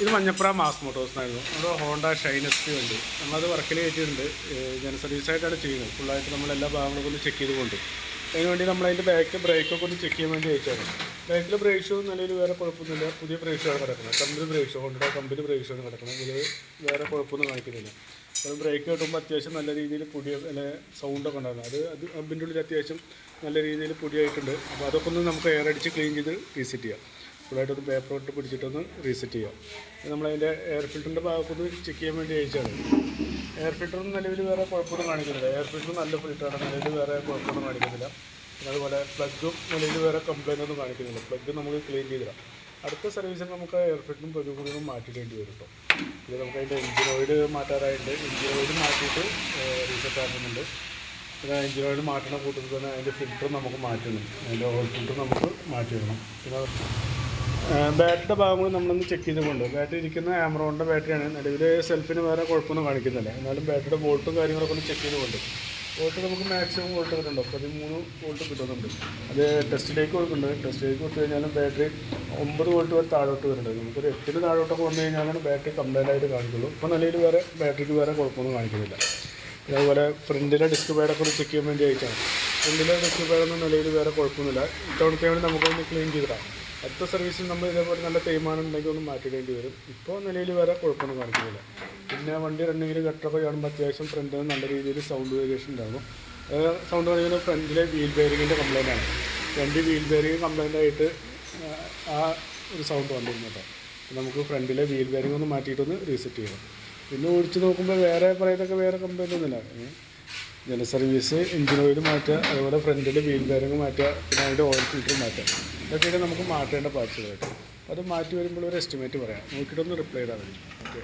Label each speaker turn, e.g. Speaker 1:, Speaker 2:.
Speaker 1: ഇത് മഞ്ഞപ്പുറ മാസ് മോട്ടോഴ്സിനായിരുന്നു നമ്മുടെ ഹോണ്ട ഷൈനസ്റ്റി വണ്ടി. നമ്മളത് വർക്കിൽ കയറ്റിയിട്ടുണ്ട്. ജന സർവീസായിട്ടാണ് ചെയ്യുന്നത്. ഫുള്ളായിട്ട് നമ്മൾ എല്ലാ ഭാഗങ്ങളും ഒന്ന് ചെക്ക് ചെയ്തുകൊണ്ട് അതിനുവേണ്ടി നമ്മൾ അതിന്റെ ബാക്ക് ബ്രേക്കൊക്കെ ഒന്ന് ചെക്ക് ചെയ്യാൻ വേണ്ടി അയച്ചാണ് ബാക്കിൽ ബ്രേക്ക് ഷൂ നിലയിൽ വേറെ കുഴപ്പമൊന്നുമില്ല. പുതിയ ബ്രേക്ക് ഷൂ ആണ് കിടക്കുന്നത്. കമ്പനി ബ്രേക്ക് ഷൂ ഹോണ്ടയുടെ കമ്പനി ബ്രേക്ക് ഷൂ ആണ് കിടക്കുന്നത്. ഇതിൽ വേറെ കുഴപ്പമൊന്നും കാണിക്കുന്നില്ല. അത് ബ്രേക്ക് കിട്ടുമ്പോൾ അത്യാവശ്യം നല്ല രീതിയിൽ പൊടി അല്ലെ സൗണ്ടൊക്കെ ഉണ്ടായിരുന്നു. അത് അത് ഉള്ളിൽ അത്യാവശ്യം നല്ല രീതിയിൽ പൊടിയായിട്ടുണ്ട്. അപ്പോൾ അതൊക്കെ ഒന്ന് നമുക്ക് എയർ അടിച്ച് ക്ലീൻ ചെയ്ത് റീസെറ്റ് ചെയ്യാം. ഫുള്ളായിട്ടൊന്ന് പേപ്പർ ഇട്ട് പിടിച്ചിട്ടൊന്ന് റീസെറ്റ് ചെയ്യാം. ഇത് നമ്മളതിന്റെ എയർ ഫിൽറ്ററിന്റെ ഭാഗത്തൊന്ന് ചെക്ക് ചെയ്യാൻ വേണ്ടി അയച്ചാണ് എയർ ഫിൽറ്ററും നിലവിൽ വേറെ കുഴപ്പമൊന്നും കാണിക്കുന്നില്ല. എയർ ഫിൽറ്റർ നല്ല ഫിൽറ്ററാണ് നിലവിൽ വേറെ കുഴപ്പമൊന്നും കാണിക്കുന്നില്ല. അതുപോലെ പ്ലഗും നിലവിൽ വേറെ കംപ്ലൈന്റ് ഒന്നും കാണിക്കുന്നില്ല. പ്ലഗ് നമുക്ക് ക്ലീൻ ചെയ്തിടാം അടുത്ത സർവീസിൽ നമുക്ക് എയർ ഫിൽറ്ററും പ്ലഗും കൂടി മാറ്റിയിടേണ്ടി വരും കേട്ടോ ഇത് നമുക്ക് അതിന്റെ എഞ്ചിൻ ഓയിൽ മാറ്റാറായിട്ട് എഞ്ചിൻ ഓയിൽ മാറ്റിയിട്ട് റീസെറ്റ് ആക്കുന്നുണ്ട്. പിന്നെ എഞ്ചിൻ ഓയിൽ മാറ്റണ കൂട്ടത്തിൽ തന്നെ അതിന്റെ ഫിൽറ്റർ നമുക്ക് മാറ്റണം അതിന്റെ ഓയിൽ ഫിൽറ്റർ നമുക്ക് മാറ്റിയിടണം. പിന്നെ ബാറ്ററിയുടെ ഭാഗം കൂടി നമ്മളൊന്ന് ചെക്ക് ചെയ്തുകൊണ്ട് ബാറ്ററി ഇരിക്കുന്ന ആമറോണിന്റെ ബാറ്ററിയാണ് നിലവിൽ സെൽഫിന് വേറെ കുഴപ്പമൊന്നും കാണിക്കുന്നില്ല. എന്നാലും ബാറ്ററിയുടെ വോൾട്ടും കാര്യങ്ങളൊക്കെ ഒന്ന് ചെക്ക് ചെയ്തുകൊണ്ട്. വോൾട്ട് നമുക്ക് മാക്സിമം വോൾട്ട് കിട്ടുന്നുണ്ട് പതിമൂന്ന് വോൾട്ട് കിട്ടുന്നുണ്ട്. അത് ടെസ്റ്റിലേക്ക് കൊടുക്കുന്നുണ്ട്. ടെസ്റ്റിലേക്ക് കൊടുത്തു കഴിഞ്ഞാലും ബാറ്ററി ഒമ്പത് വോൾട്ട് വരെ താഴോട്ട് വരുന്നുണ്ട്. നമുക്കൊരു എട്ടിന് താഴോട്ടൊക്കെ വന്നു കഴിഞ്ഞാലാണ് ബാറ്ററി കംപ്ലൈന്റ് ആയിട്ട് കാണിക്കുള്ളൂ. ഇപ്പോൾ നിലയിൽ വേറെ ബാറ്ററിക്ക് വേറെ കുഴപ്പമൊന്നും കാണിക്കുന്നില്ല. അതേപോലെ ഫ്രണ്ടിലെ ഡിസ്ക് പാഡൊക്കെ ഒന്ന് ചെക്ക് ചെയ്യാൻ വേണ്ടി ആയിട്ടാണ് ഫ്രണ്ടിലെ ഡിസ്ക് പാഡൊന്നും നിലയിൽ വേറെ കുഴപ്പമൊന്നുമില്ല. ഇത്തവണത്തെ വേണ്ടി നമുക്കൊന്ന് ക്ലീൻ ചെയ്തിടാം. അടുത്ത സർവീസിൽ നമ്മൾ ഇതേപോലെ നല്ല തേയ്മാനം ഉണ്ടെങ്കിൽ ഒന്ന് മാറ്റിടേണ്ടി വരും. ഇപ്പോൾ നിലയിൽ വേറെ കുഴപ്പമൊന്നും കാണിക്കുന്നില്ല. പിന്നെ വണ്ടി റണ്ണിങ്ങിൽ ഗട്ടറൊക്കെ കാണുമ്പോൾ അത്യാവശ്യം ഫ്രണ്ടിൽ നല്ല രീതിയിൽ സൗണ്ട് വേരിയേഷൻ ഉണ്ടാകും. സൗണ്ട് പറയുന്നത് ഫ്രണ്ടിലെ വീൽ ബെയറിങ്ങിന്റെ കംപ്ലൈന്റ് ആണ്. ഫ്രണ്ട് വീൽ ബെയറിങ് കംപ്ലൈന്റ് ആയിട്ട് ആ, ഒരു സൗണ്ട് വന്നിരുന്നു കേട്ടോ. അപ്പോൾ നമുക്ക് ഫ്രണ്ടിലെ വീൽ ബെയറിംഗ് ഒന്ന് മാറ്റിയിട്ടൊന്ന് റീസെറ്റ് ചെയ്യണം. പിന്നെ ഓടിച്ച് നോക്കുമ്പോൾ വേറെ പറയുന്നതൊക്കെ വേറെ കംപ്ലൈന്റ് ഒന്നുമില്ല. ജനസർവീസ് എഞ്ചിൻ ഓയിൽ മാറ്റുക അതുപോലെ ഫ്രണ്ടിൽ വീൽ ബെയറിംഗ് മാറ്റുക പിന്നെ അതിന്റെ ഓയിൽ ഫിൽറ്റർ മാറ്റുക. ഇതൊക്കെയാണ് നമുക്ക് മാറ്റേണ്ട പാർട്സുകളായിട്ട് അത് മാറ്റി വരുമ്പോൾ ഒരു എസ്റ്റിമേറ്റ് പറയാം. നോക്കിയിട്ടൊന്ന് റിപ്ലൈ ചെയ്താൽ മതി. ഓക്കെ